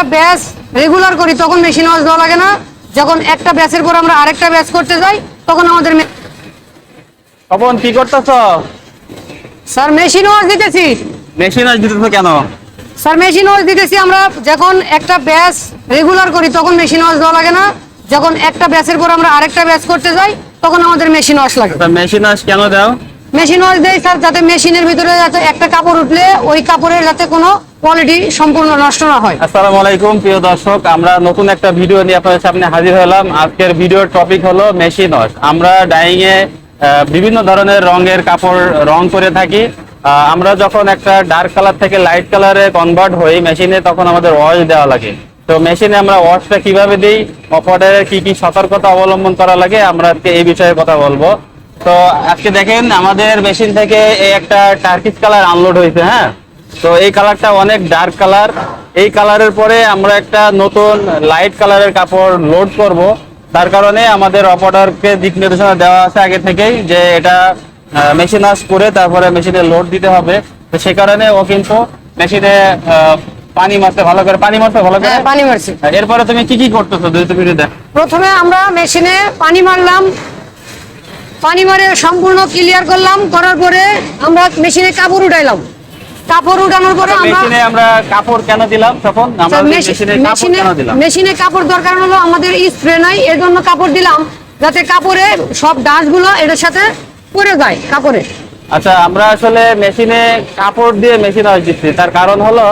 একটা batch regular করি তখন মেশিন ওয়াশ দেওয়া লাগে না। যখন একটা ব্যাচের পর আমরা আরেকটা ব্যাচ করতে যাই তখন আমাদের তপন কি করতেছ? স্যার মেশিন ওয়াশ দিতেছি। মেশিন আজ দিতেছ কেন? স্যার মেশিন ওয়াশ দিতেছি আমরা যখন একটা ব্যাচ রেগুলার করি তখন মেশিন ওয়াশ দেওয়া লাগে না। যখন একটা ব্যাচের পর আমরা আরেকটা ব্যাচ করতে যাই তখন আমাদের মেশিন ওয়াশ লাগে। মেশিন আজ কেন দাও? মেশিন ওয়াশ দেয় স্যার, যাতে মেশিনের ভিতরে যাতে একটা কাপড় উঠলে ওই কাপড়ের যাতে কোনো কোয়ালিটি সম্পূর্ণ নষ্ট না হয়। আসসালামু আলাইকুম, প্রিয় দর্শক। আমরা নতুন একটা ভিডিও নিয়ে আপনাদের সামনে হাজির হলাম। আজকের ভিডিওর টপিক হলো মেশিন ওয়াশ আমরা ডাইং এ বিভিন্ন ধরনের রঙের কাপড় রং করে থাকি। আমরা যখন একটা ডার্ক কালার থেকে লাইট কালারে কনভার্ট হই মেশিনে তখন আমাদের ওয়াশ দেওয়া লাগে। তো মেশিনে আমরা ওয়াশটা কীভাবে দিই? অপারেটরের কি কি সতর্কতা অবলম্বন করা লাগে? আমরা এই বিষয়ে কথা বলব। তো আজকে দেখেন আমাদের মেশিন থেকে এই একটা টার্কিস কালার আনলোড হয়েছে হ্যাঁ? তো এই কালারটা অনেক ডার্ক কালার এই কালারের পরে আমরা একটা নতুন লাইট কালারের কাপড় লোড করব। তার কারণে আমাদের অপারেটরকে দিক নির্দেশনা দেওয়া আছে আগে থেকেই যে এটা মেশিন আস করে তারপরে মেশিনে লোড দিতে হবে। তো সে কারণে ও কিন্তু মেশিনে পানি মারতে ভালো করে পানি মারতে ভালো করে? হ্যাঁ পানি মারছি। এরপরে তুমি কি কি করতেছো? দুই তুমি দেখ। প্রথমে আমরা মেশিনে পানি মারলাম পানি মারে সম্পূর্ণ ক্লিয়ার করলাম করার পরে আমরা মেশিনে কাপড় উঠাইলাম। কাপড় উঠানোর পরে মেশিনে আমরা কাপড় কেন দিলাম তখন? আমরা মেশিনে কাপড় কেন দিলাম? মেশিনে কাপড় দরকার হলো আমাদের স্প্রে নাই এর জন্য কাপড় দিলাম যাতে কাপড়ে সব ডাস্টগুলো এটার সাথে পড়ে যায় কাপড়ে। আচ্ছা আমরা আসলে মেশিনে কাপড় দিয়ে মেশিন ওয়াশ দিচ্ছি। তার কারণ হলো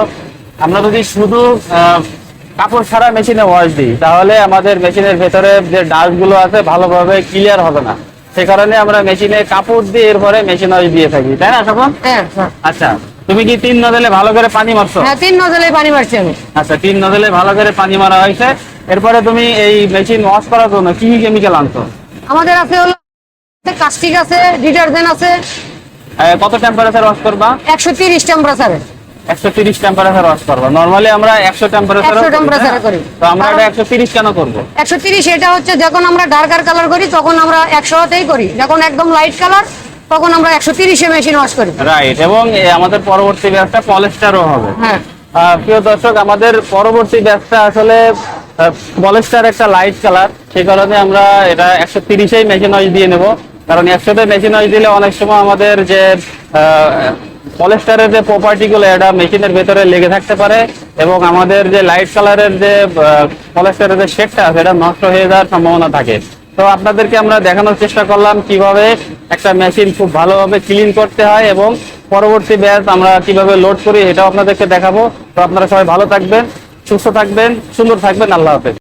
আমরা যদি শুধু কাপড় ছাড়া মেশিনে ওয়াশ দিই তাহলে আমাদের মেশিনের ভেতরে যে ডাস্টগুলো আছে ভালোভাবে ক্লিয়ার হবে না। সে কারণে আমরা মেশিনে কাপড় দিয়ে এরপরে মেশিন ওয়াশ দিয়ে থাকি তাই না তখন হ্যাঁ হ্যাঁ। আচ্ছা তুমি কি তিন নজলে ভালো করে পানি মারছো? হ্যাঁ তিন নজলে পানি মারছি আমি। আচ্ছা তিন নজলে ভালো করে পানি মারা হয়েছে। এরপরে তুমি এই মেশিন ওয়াশ করার জন্য কি কি কেমিক্যাল আনছো? আমাদের আছে হলো কাস্টিক আছে ডিটারজেন্ট আছে। কত টেম্পারেচার ওয়াশ করবা? একশো তিরিশ টেম্পারেচারে একশো তিরিশ টেম্পারেচার ওয়াশ করব। নর্মালি আমরা একশো টেম্পারেচার 100 temperature এ করি। তো আমরা এটা একশো তিরিশ কেন করব? একশো তিরিশ এটা হচ্ছে যখন আমরা ডার্কার কালার করি তখন আমরা একশোতেই করি। যখন একদম লাইট কালার তখন আমরা একশো তিরিশে মেশিন ওয়াশ করি। রাইট এবং আমাদের পরবর্তী ব্যাচটা পলেস্টারও হবে। হ্যাঁ। প্রিয় দর্শক আমাদের পরবর্তী ব্যাচটা আসলে পলেস্টার একটা লাইট কালার সেই কারণে আমরা এটা একশো তিরিশেই মেশিন ওয়াশ দিয়ে নেব। কারণ একশোতে মেশিন ওয়াশ দিলে অনেক সময় আমাদের যে পলেস্টারের যে প্রপার্টি গুলো, এটা মেশিনের ভেতরে লেগে থাকতে পারে এবং আমাদের যে লাইট কালারের যে পলেস্টারের যে শেডটা আছে এটা নষ্ট হয়ে যাওয়ার সম্ভাবনা থাকে। তো আপনাদেরকে আমরা দেখানোর চেষ্টা করলাম কীভাবে একটা মেশিন খুব ভালোভাবে ক্লিন করতে হয় এবং পরবর্তী ব্যাচ আমরা কীভাবে লোড করি, এটাও আপনাদেরকে দেখাবো। তো আপনারা সবাই ভালো থাকবেন, সুস্থ থাকবেন, সুন্দর থাকবেন, আল্লাহ হাফেজ।